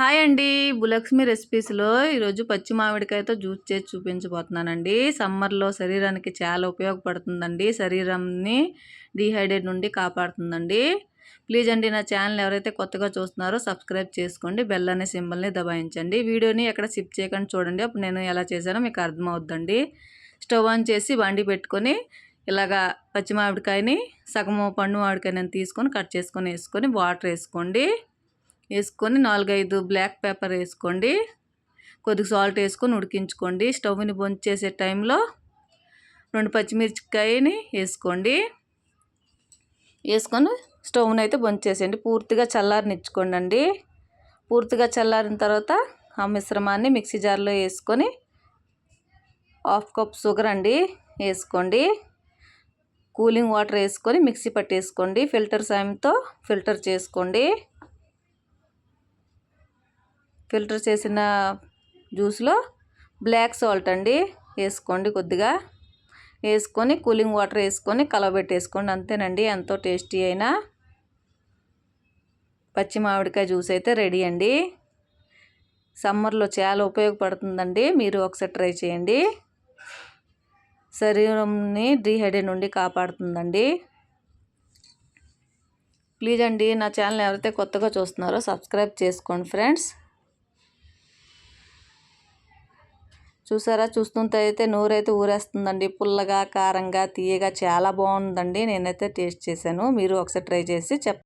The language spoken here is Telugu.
హాయ్ అండి. భూలక్ష్మి రెసిపీస్లో ఈరోజు పచ్చి మామిడికాయతో జ్యూస్ చేసి చూపించబోతున్నానండి. సమ్మర్లో శరీరానికి చాలా ఉపయోగపడుతుందండి. శరీరాన్ని డీహైడ్రేట్ నుండి కాపాడుతుందండి. ప్లీజ్ అండి నా ఛానల్ ఎవరైతే కొత్తగా చూస్తున్నారో సబ్స్క్రైబ్ చేసుకోండి. బెల్ అనే సింబల్ని దబాయించండి. వీడియోని ఎక్కడ సిప్ చేయకుండా చూడండి. అప్పుడు నేను ఎలా చేశానో మీకు అర్థమవుద్దండి. స్టవ్ ఆన్ చేసి వండి పెట్టుకొని ఇలాగా పచ్చి మామిడికాయని సగము పండు మామిడికాయని తీసుకొని కట్ చేసుకొని వేసుకొని వాటర్ వేసుకోండి. వేసుకొని నాలుగైదు బ్లాక్ పేపర్ వేసుకోండి. కొద్దిగా సాల్ట్ వేసుకొని ఉడికించుకోండి. స్టవ్ని చేసే టైంలో రెండు పచ్చిమిరపకాయని వేసుకోండి. వేసుకొని స్టవ్ని అయితే చేసేయండి. పూర్తిగా చల్లారనిచ్చుకోండి అండి పూర్తిగా చల్లారిన తర్వాత ఆ మిశ్రమాన్ని మిక్సీ జార్లో వేసుకొని హాఫ్ కప్ షుగర్ అండి వేసుకోండి. కూలింగ్ వాటర్ వేసుకొని మిక్సీ పట్టేసుకోండి. ఫిల్టర్ సాయంతో ఫిల్టర్ చేసుకోండి. ఫిల్టర్ చేసిన జ్యూస్లో బ్లాక్ సాల్ట్ అండి వేసుకోండి కొద్దిగా. వేసుకొని కూలింగ్ వాటర్ వేసుకొని కలవబెట్టేసుకోండి అంతేనండి. ఎంతో టేస్టీ అయినా పచ్చి మామిడికాయ జ్యూస్ అయితే రెడీ అండి. సమ్మర్లో చాలా ఉపయోగపడుతుందండి. మీరు ఒకసారి ట్రై చేయండి. శరీరంని డీహైడ్రేట్ నుండి కాపాడుతుందండి. ప్లీజ్ అండి నా ఛానల్ ఎవరైతే కొత్తగా చూస్తున్నారో సబ్స్క్రైబ్ చేసుకోండి ఫ్రెండ్స్. చూసారా? చూస్తుంటే అయితే ఊరేస్తుందండి. పుల్లగా కారంగా తీయగా చాలా బాగుందండి. నేనైతే టేస్ట్ చేశాను. మీరు ఒకసారి ట్రై చేసి చెప్